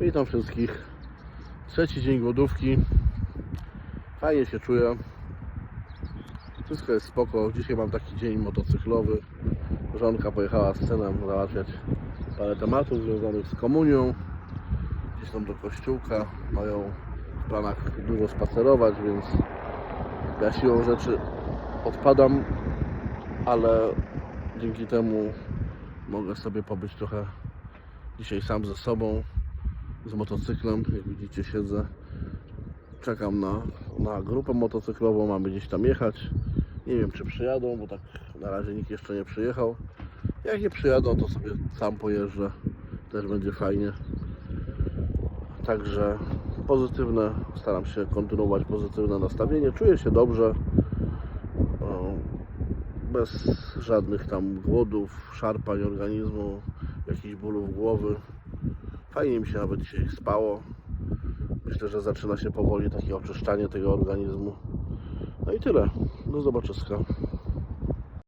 Witam wszystkich. Trzeci dzień głodówki. Fajnie się czuję. Wszystko jest spoko. Dzisiaj mam taki dzień motocyklowy. Żonka pojechała z synem załatwiać parę tematów związanych z komunią. Gdzieś tam do kościółka. Mają w planach dużo spacerować, więc ja siłą rzeczy odpadam, ale dzięki temu mogę sobie pobyć trochę dzisiaj sam ze sobą, z motocyklem. Jak widzicie, siedzę, czekam na, na grupę motocyklową, mamy gdzieś tam jechać. Nie wiem, czy przyjadą, bo tak na razie nikt jeszcze nie przyjechał. Jak nie przyjadą, to sobie sam pojeżdżę, też będzie fajnie. Także pozytywne, staram się kontynuować pozytywne nastawienie. Czuję się dobrze, bez żadnych tam głodów, szarpań organizmu, jakichś bólów głowy. Fajnie mi się nawet dzisiaj spało. Myślę, że zaczyna się powoli takie oczyszczanie tego organizmu. No i tyle. Do zobaczyska.